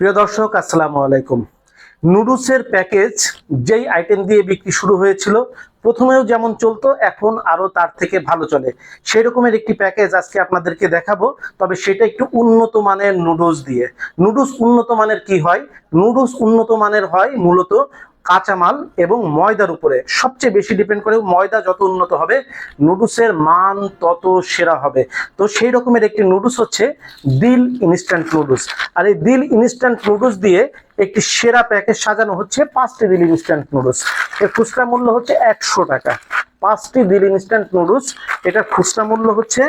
প্রিয় দর্শক, আসসালামু আলাইকুম। নুডলসের প্যাকেজ যেই আইটেম দিয়ে বিক্রি শুরু হয়েছিল, প্রথমেও যেমন চলতো, এখন আরও তার থেকে ভালো চলে। সেই রকমের একটি প্যাকেজ আজকে আপনাদেরকে দেখাবো, তবে সেটা একটু উন্নত মানের নুডলস দিয়ে। নুডলস উন্নত মানের কি হয়? নুডলস উন্নত মানের হয় মূলত কাঁচামাল এবং ময়দার উপরে সবচেয়ে বেশি ডিপেন্ড করে ময়দা যত উন্নত হবে নুডলসের মান তত সেরা হবে। তো সেই রকমের একটি নুডলস হচ্ছে দিল ইনস্ট্যান্ট নুডলস আর এই দিল ইনস্ট্যান্ট নুডলস দিয়ে একটি সেরা প্যাকেজ সাজানো হচ্ছে পাঁচটি দিল ইনস্ট্যান্ট নুডলস এর খুচরা মূল্য হচ্ছে একশো টাকা। পাঁচটি দিল ইনস্ট্যান্ট নুডলস এটার খুচরা মূল্য হচ্ছে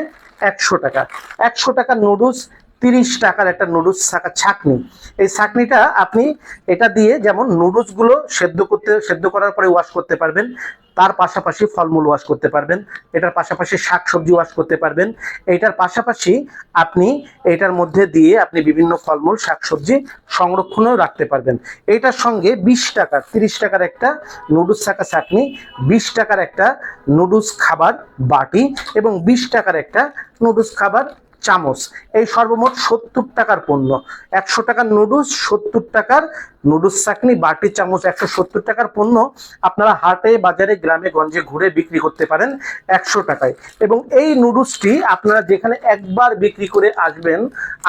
একশো টাকা। একশো টাকার নুডলস তিরিশ টাকার একটা নুডলস থাকা ছাকনি। এই ছাকনিটা আপনি এটা দিয়ে যেমন নুডলসগুলো সেদ্ধ করতে সেদ্ধ করার পরে ওয়াশ করতে পারবেন, তার পাশাপাশি ফলমূল ওয়াশ করতে পারবেন, এটার পাশাপাশি শাকসবজি ওয়াশ করতে পারবেন। এইটার পাশাপাশি আপনি এটার মধ্যে দিয়ে আপনি বিভিন্ন ফলমূল, শাকসবজি সংরক্ষণেও রাখতে পারবেন। এটার সঙ্গে বিশ টাকার, তিরিশ টাকার একটা নুডলস থাকা চাটনি বিশ টাকার একটা নুডলস খাবার বাটি এবং বিশ টাকার একটা নুডলস খাবার চামচ। এই সর্বমোট সত্তর টাকার পণ্য। একশো টাকার নুডলস, সত্তর টাকার নুডলস চাকনি, বাটি চামচ, একশো সত্তর টাকার পণ্য আপনারা হাটে, বাজারে, গ্রামে, গঞ্জে ঘুরে বিক্রি করতে পারেন একশো টাকায়। এবং এই নুডলসটি আপনারা যেখানে একবার বিক্রি করে আসবেন,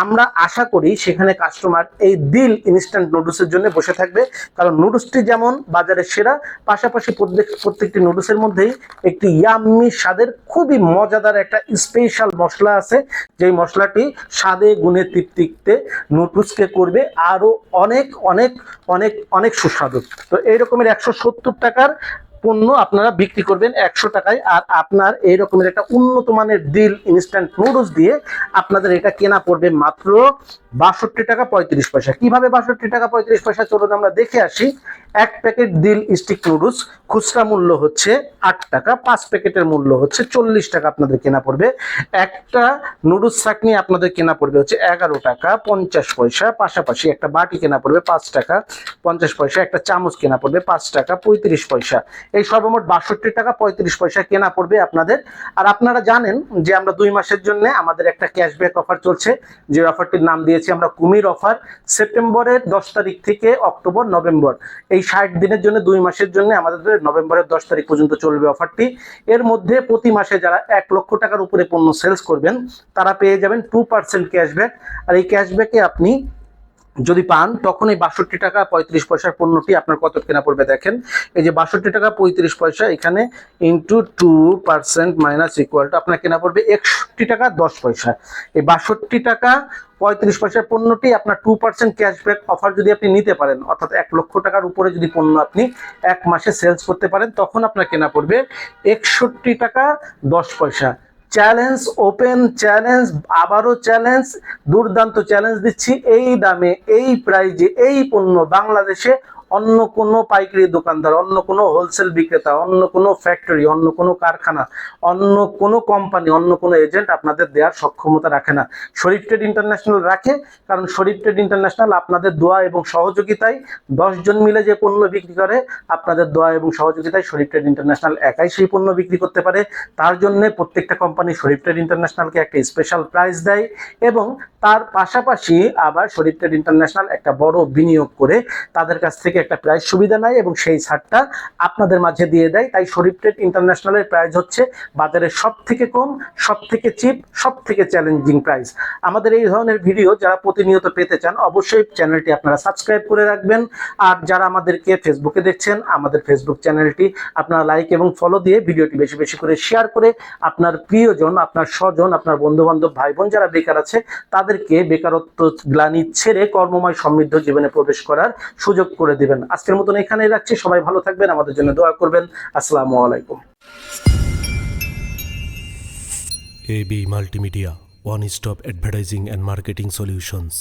আমরা আশা করি সেখানে কাস্টমার এই দিল ইনস্ট্যান্ট নুডলসের জন্য বসে থাকবে। কারণ নুডলসটি যেমন বাজারে সেরা, পাশাপাশি প্রত্যেক, প্রত্যেকটি নুডলসের মধ্যেই একটি ইয়াম্মি স্বাদের খুবই মজাদার একটা স্পেশাল মশলা আছে। যেই মশলাটি স্বাদে গুণে তৃপ্তিতে নুডলসকে করবে আরও অনেক অনেক অনেক অনেক সুস্বাদু। তো এই রকমের একশো সত্তর টাকার পণ্য আপনারা বিক্রি করবেন একশো টাকায় আর আপনার এই রকমের একটা উন্নত মানের দিল ইনস্ট্যান্ট নুডলস দিয়ে আপনাদের এটা কেনা পড়বে মাত্র বাষট্টি টাকা পঁয়ত্রিশ পয়সা। কীভাবে বাষট্টি টাকা পঁয়ত্রিশ পয়সা? চলুন আমরা দেখে আসি। এক প্যাকেট দিল স্টিক নুডলস, খুচরা মূল্য হচ্ছে আট টাকা, পাঁচ প্যাকেটের মূল্য হচ্ছে চল্লিশ টাকা আপনাদের কেনা পড়বে। একটা নুডলস চাটনি আপনাদের কেনা পড়বে হচ্ছে এগারো টাকা, পঞ্চাশ পয়সা, পাশাপাশি একটা বাটি কেনা পড়বে পাঁচ টাকা, পঞ্চাশ পয়সা, একটা চামচ কেনা পড়বে পাঁচ টাকা, পঁয়ত্রিশ পয়সা। এই সর্বমোট বাষট্টি টাকা, পঁয়ত্রিশ পয়সা কেনা পড়বে আপনাদের। আর আপনারা জানেন যে আমরা দুই মাসের জন্য আমাদের একটা ক্যাশব্যাক অফার চলছে, যে অফারটির নাম দিয়েছি আমরা কুমির অফার। সেপ্টেম্বরের দশ তারিখ থেকে অক্টোবর, নভেম্বর। এই ষাট দিনের জন্য, দুই মাসের জন্য আমাদের নভেম্বরের দশ তারিখ পর্যন্ত চলবে অফারটি। এর মধ্যে প্রতি মাসে যারা এক লক্ষ টাকার উপরে পণ্য সেলস করবেন, তারা পেয়ে যাবেন টু পার্সেন্ট ক্যাশব্যাক আর এই ক্যাশব্যাকে আপনি যদি পান তখন এই বাষট্টি টাকা পঁয়ত্রিশ পয়সার পণ্যটি আপনার কত কেনা পড়বে দেখেন। এই যে বাষট্টি টাকা পঁয়ত্রিশ পয়সা, এখানে into two percent minus equal to আপনার কেনা পড়বে একষট্টি টাকা দশ পয়সা। এই বাষট্টি টাকা পঁয়ত্রিশ পয়সার পণ্যটি আপনার টু পার্সেন্ট ক্যাশব্যাক অফার যদি আপনি নিতে পারেন, অর্থাৎ এক লক্ষ টাকার উপরে যদি পণ্য আপনি এক মাসে সেলস করতে পারেন, তখন আপনার কেনা পড়বে একষট্টি টাকা দশ পয়সা। চ্যালেঞ্জ ওপেন চ্যালেঞ্জ আবারও চ্যালেঞ্জ দুর্দান্ত চ্যালেঞ্জ দিচ্ছি এই দামে, এই প্রাইজে এই পণ্য বাংলাদেশে অন্য কোনো পাইকারি দোকানদার, অন্য কোনো হোলসেল বিক্রেতা, অন্য কোনো ফ্যাক্টরি অন্য কোনো কারখানা, অন্য কোনো কোম্পানি অন্য কোনো এজেন্ট আপনাদের দেওয়ার সক্ষমতা রাখে না। শরীফ ট্রেড ইন্টারন্যাশনাল রাখে, কারণ শরীফ ট্রেড ইন্টারন্যাশনাল আপনাদের দোয়া এবং সহযোগিতায় জন মিলে যে পণ্য বিক্রি করে, আপনাদের দোয়া এবং সহযোগিতায় শরীফ ট্রেড ইন্টারন্যাশনাল একাই সেই পণ্য বিক্রি করতে পারে। তার জন্য প্রত্যেকটা কোম্পানি শরীফ ট্রেড ইন্টারন্যাশনালকে একটা স্পেশাল প্রাইস দেয় এবং তার পাশাপাশি আবার শরীফ ট্রেড ইন্টারন্যাশনাল একটা বড় বিনিয়োগ করে তাদের কাছ থেকে একটা প্রাইস সুবিধা নেয় এবং সেই ছাড়টা আপনাদের মাঝে দিয়ে দেয়। তাই শরীফ ট্রেড ইন্টারন্যাশনালের প্রাইজ হচ্ছে বাজারের সব থেকে কম সব থেকে চিপ সব থেকে চ্যালেঞ্জিং প্রাইস আমাদের এই ধরনের ভিডিও যারা প্রতিনিয়ত পেতে চান, অবশ্যই চ্যানেলটি আপনারা সাবস্ক্রাইব করে রাখবেন। আর যারা আমাদেরকে ফেসবুকে দেখছেন, আমাদের ফেসবুক চ্যানেলটি আপনারা লাইক এবং ফলো দিয়ে ভিডিওটি বেশি বেশি করে শেয়ার করে আপনার প্রিয়জন, আপনার স্বজন, আপনার বন্ধু বান্ধব ভাই বোন যারা বেকার আছে, তাদেরকে বেকারত্ব গ্লানি ছেড়ে কর্মময় সমৃদ্ধ জীবনে প্রবেশ করার সুযোগ করে দিবেন। আজকের মতন এখানে রাখছি। সবাই ভালো থাকবেন, আমাদের জন্য দোয়া করবেন। আসসালামু আলাইকুম। AB multimedia, one stop advertising and marketing solutions.